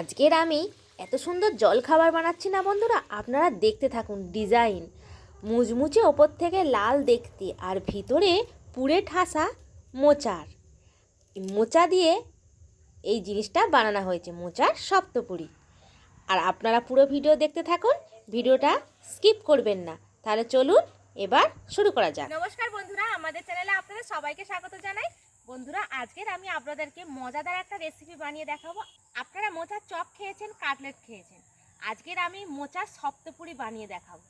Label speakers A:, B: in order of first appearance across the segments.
A: আজকের আমি এত সুন্দর জল খাবার বানাচ্ছি না বন্ধুরা, আপনারা দেখতে থাকুন ডিজাইন। মুচমুচে ওপর থেকে লাল দেখতে আর ভিতরে পুড়ে ঠাসা মোচার। মোচা দিয়ে এই জিনিসটা বানানো হয়েছে, মোচার সপ্তপুরি। আর আপনারা পুরো ভিডিও দেখতে থাকুন, ভিডিওটা স্কিপ করবেন না। তাহলে চলুন, এবার শুরু করা যাক।
B: নমস্কার বন্ধুরা, আমাদের চ্যানেলে আপনাদের সবাইকে স্বাগত জানাই। বন্ধুরা, আজকের আমি আপনাদেরকে মজাদার একটা রেসিপি বানিয়ে দেখাবো। আপনারা মোচার চপ খেয়েছেন, কাটলেট খেয়েছেন। আজকের আমি মোচার সপ্তপুরি বানিয়ে দেখাবো।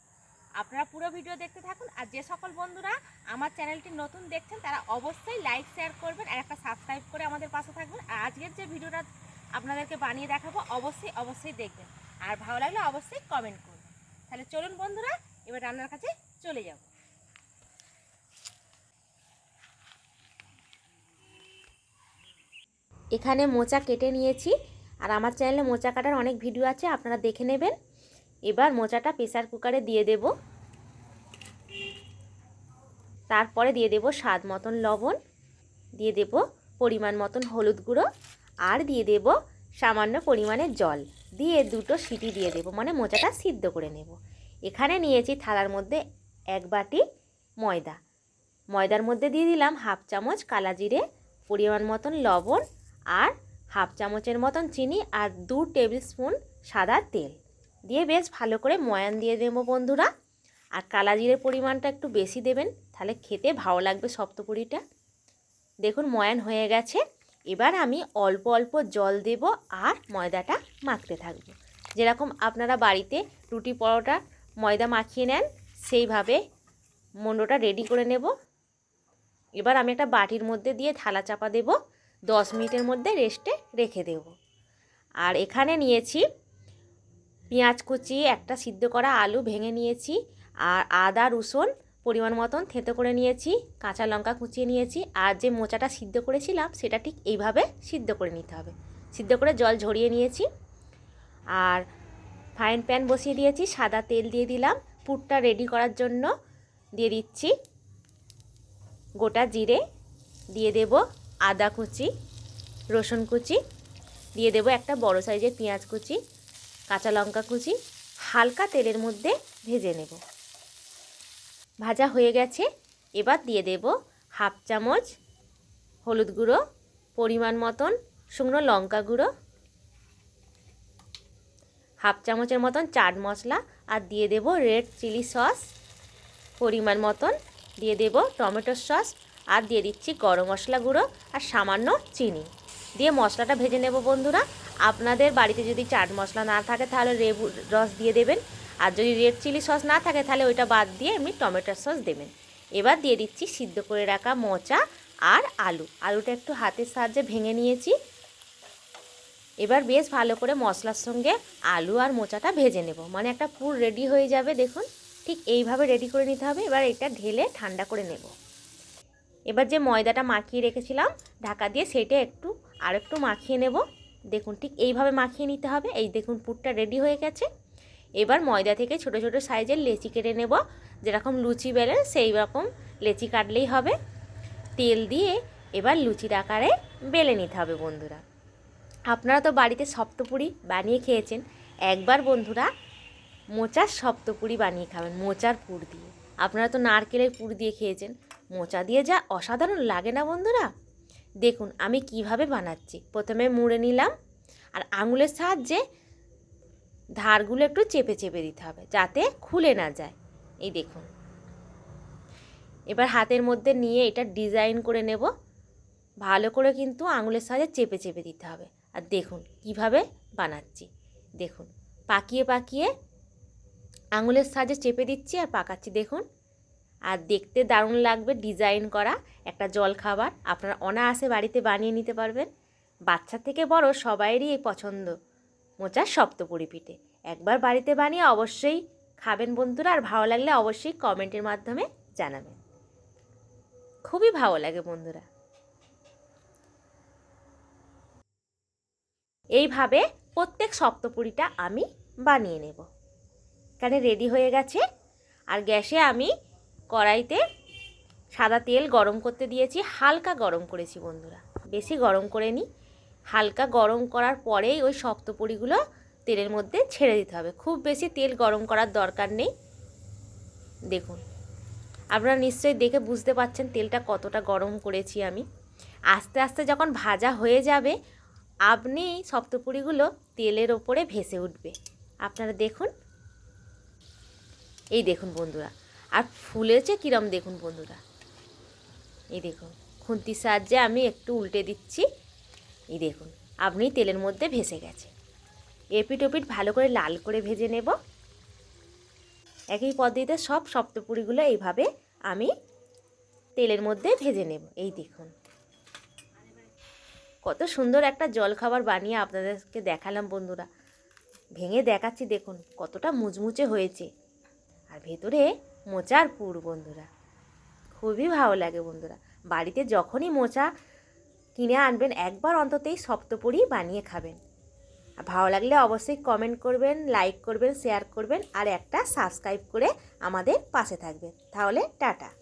B: আপনারা পুরো ভিডিও দেখতে থাকুন। আর যে সকল বন্ধুরা আমার চ্যানেলটি নতুন দেখছেন, তারা অবশ্যই লাইক শেয়ার করবেন আর একটা সাবস্ক্রাইব করে আমাদের পাশে থাকবেন। আর আজকের যে ভিডিওটা আপনাদেরকে বানিয়ে দেখাবো, অবশ্যই অবশ্যই দেখবেন। আর ভালো লাগলে অবশ্যই কমেন্ট করবেন। তাহলে চলুন বন্ধুরা, এবার রান্নার কাছে চলে যাব।
A: এখানে মোচা কেটে নিয়েছি। আর আমার চ্যানেলে মোচা কাটার অনেক ভিডিও আছে, আপনারা দেখে নেবেন। এবার মোচাটা প্রেসার কুকারে দিয়ে দেব। তারপরে দিয়ে দেব স্বাদ মতন লবণ, দিয়ে দেব পরিমাণ মতন হলুদ গুঁড়ো, আর দিয়ে দেব সামান্য পরিমাণে জল। দিয়ে দুটো সিটি দিয়ে দেব মানে মোচাটা সিদ্ধ করে নেব। এখানে নিয়েছি থালার মধ্যে এক বাটি ময়দা। ময়দার মধ্যে দিয়ে দিলাম হাফ চামচ কালা জিরে, পরিমাণ মতন লবণ আর হাফ চামচের মতন চিনি আর দু টেবিল স্পুন সাদা তেল। দিয়ে বেশ ভালো করে ময়ান দিয়ে দেবো বন্ধুরা। আর কালা জিরের পরিমাণটা একটু বেশি দেবেন, তাহলে খেতে ভালো লাগবে সপ্তপুরিটা। দেখুন ময়ান হয়ে গেছে। এবার আমি অল্প অল্প জল দেব আর ময়দাটা মাখতে থাকব। যেরকম আপনারা বাড়িতে রুটি পরোটা, ময়দা মাখিয়ে নেন, সেইভাবে মন্ডটা রেডি করে নেব। এবার আমি একটা বাটির মধ্যে দিয়ে থালা চাপা দেব। দশ মিনিটের মধ্যে রেস্টে রেখে দেব। আর এখানে নিয়েছি পেঁয়াজ কুচি, একটা সিদ্ধ করা আলু ভেঙে নিয়েছি, আর আদা, রসুন পরিমাণ মতন থেতো করে নিয়েছি, কাঁচা লঙ্কা কুচিয়ে নিয়েছি, আর যে মোচাটা সিদ্ধ করেছিলাম সেটা ঠিক এইভাবে সিদ্ধ করে নিতে হবে। সিদ্ধ করে জল ঝরিয়ে নিয়েছি, আর ফ্রাইং প্যান বসিয়ে দিয়েছি, সাদা তেল দিয়ে দিলাম, পুরটা রেডি করার জন্য দিয়ে দিচ্ছি, গোটা জিরে দিয়ে দেব আদা কুচি, রসুন কুচি, দিয়ে দেব একটা বড় সাইজের পেঁয়াজ কুচি, কাঁচা লঙ্কা কুচি, হালকা তেলের মধ্যে ভেজে নেব। ভাজা হয়ে গেছে, এবার দিয়ে দেব হাফ চামচ হলুদ গুঁড়ো, পরিমাণ মতন শুকনো লঙ্কা গুঁড়ো, হাফ চামচের মতন চাট মশলা, আর দিয়ে দেব রেড চিলি সস, পরিমাণ মতন দিয়ে দেব টমেটো সস আর দিয়ে দিচ্ছি গরম মশলা গুঁড়ো আর সামান্য চিনি। দিয়ে মশলাটা ভেজে নেব বন্ধুরা। আপনাদের বাড়িতে যদি চাট মশলা না থাকে তাহলে লেবু রস দিয়ে দেবেন। আর যদি রেড চিলি সস না থাকে তাহলে ওইটা বাদ দিয়ে এমনি টমেটো সস দেবেন। এবার দিয়ে দিচ্ছি সিদ্ধ করে রাখা মোচা আর আলু। আলুটা একটু হাতের সাহায্যে ভেঙে নিয়েছি। এবার বেশ ভালো করে মশলার সঙ্গে আলু আর মোচাটা ভেজে নেব। মানে একটা পুর রেডি হয়ে যাবে, দেখুন। ঠিক এইভাবে রেডি করে নিতে হবে। এবার এটা ঢেলে ঠান্ডা করে নেব। এবার যে ময়দাটা মাখিয়ে রেখেছিলাম, ঢাকা দিয়ে সেটা একটু আর একটু মাখিয়ে নেব। দেখুন ঠিক এইভাবে মাখিয়ে নিতে হবে। এই দেখুন পুরটা রেডি হয়ে গেছে। এবার ময়দা থেকে ছোট ছোট সাইজের লেচি কেটে নেব। যেরকম লুচি বেলেন সেই রকম লেচি কাটলেই হবে। তেল দিয়ে এবার লুচির আকারে বেলে নিতে হবে বন্ধুরা। আপনারা তো বাড়িতে সপ্তপুরি বানিয়ে খেয়েছেন। একবার বন্ধুরা মোচার সপ্তপুরি বানিয়ে খাবেন, মোচার পুর দিয়ে। আপনারা তো নারকেলের পুর দিয়ে খেয়েছেন। মোচা দিয়ে যা অসাধারণ লাগে না বন্ধুরা। দেখুন আমি কীভাবে বানাচ্ছি। প্রথমে মুড়ে নিলাম আর আঙুলের সাহায্যে ধারগুলো একটু চেপে চেপে দিতে হবে যাতে খুলে না যায়। এই দেখুন। এবার হাতের মধ্যে নিয়ে এটা ডিজাইন করে নেব। ভালো করে কিন্তু আঙুলের সাহায্যে চেপে চেপে দিতে হবে। আর দেখুন কীভাবে বানাচ্ছি। দেখুন, পাকিয়ে পাকিয়ে আঙুলের সাহায্যে চেপে দিচ্ছি আর পাকাচ্ছি। দেখুন আর দেখতে দারুণ লাগবে ডিজাইন করা একটা জল খাবার আপনারা অনায়াসে বাড়িতে বানিয়ে নিতে পারবেন। বাচ্চা থেকে বড় সবাইয়েরই এই পছন্দ। মোচার সপ্তপুরি পিঠে। একবার বাড়িতে বানিয়ে অবশ্যই খাবেন বন্ধুরা। আর ভালো লাগলে অবশ্যই কমেন্টের মাধ্যমে জানাবেন। খুবই ভালো লাগে বন্ধুরা। এইভাবে প্রত্যেক সপ্তপুরিটা আমি বানিয়ে নেব। এখানে রেডি হয়ে গেছে। আর গ্যাসে আমি কড়াইতে সাদা তেল গরম করতে দিয়েছি, হালকা গরম করেছি বন্ধুরা। বেশি গরম করে নিই হালকা গরম করার পরেই ওই সপ্তপুরিগুলো তেলের মধ্যে ছেড়ে দিতে হবে। খুব বেশি তেল গরম করার দরকার নেই। দেখুন, আপনারা নিশ্চয়ই দেখে বুঝতে পারছেন তেলটা কতটা গরম করেছি আমি। আস্তে আস্তে যখন ভাজা হয়ে যাবে, আপনি সপ্তপুরিগুলো তেলের ওপরে ভেসে উঠবে। আপনারা দেখুন। এই দেখুন বন্ধুরা আর ফুলেছে কিরম দেখুন বন্ধুরা। এই দেখুন, খুন্তির সাহায্যে আমি একটু উল্টে দিচ্ছি। এই দেখুন, আপনি তেলের মধ্যে ভেসে গেছে। এপিট ওপিট ভালো করে লাল করে ভেজে নেব। একই পদ্ধতিতে সব সপ্তপুরিগুলো এইভাবে আমি তেলের মধ্যে ভেজে নেব। এই দেখুন। কত সুন্দর একটা জলখাবার বানিয়ে আপনাদেরকে দেখালাম বন্ধুরা। ভেঙে দেখাচ্ছি, দেখুন কতটা মুচমুচে হয়েছে। আর ভেতরে মোচার পুর, বন্ধুরা। খুবই ভালো লাগে, বন্ধুরা। বাড়িতে যখনই মোচা কিনে আনবেন, একবার অন্ততই সপ্তপুরি বানিয়ে খাবেন। ভালো লাগলে অবশ্যই কমেন্ট করবেন লাইক করবেন শেয়ার করবেন, আর একটা সাবস্ক্রাইব করে আমাদের পাশে থাকবেন। তাহলে টাটা।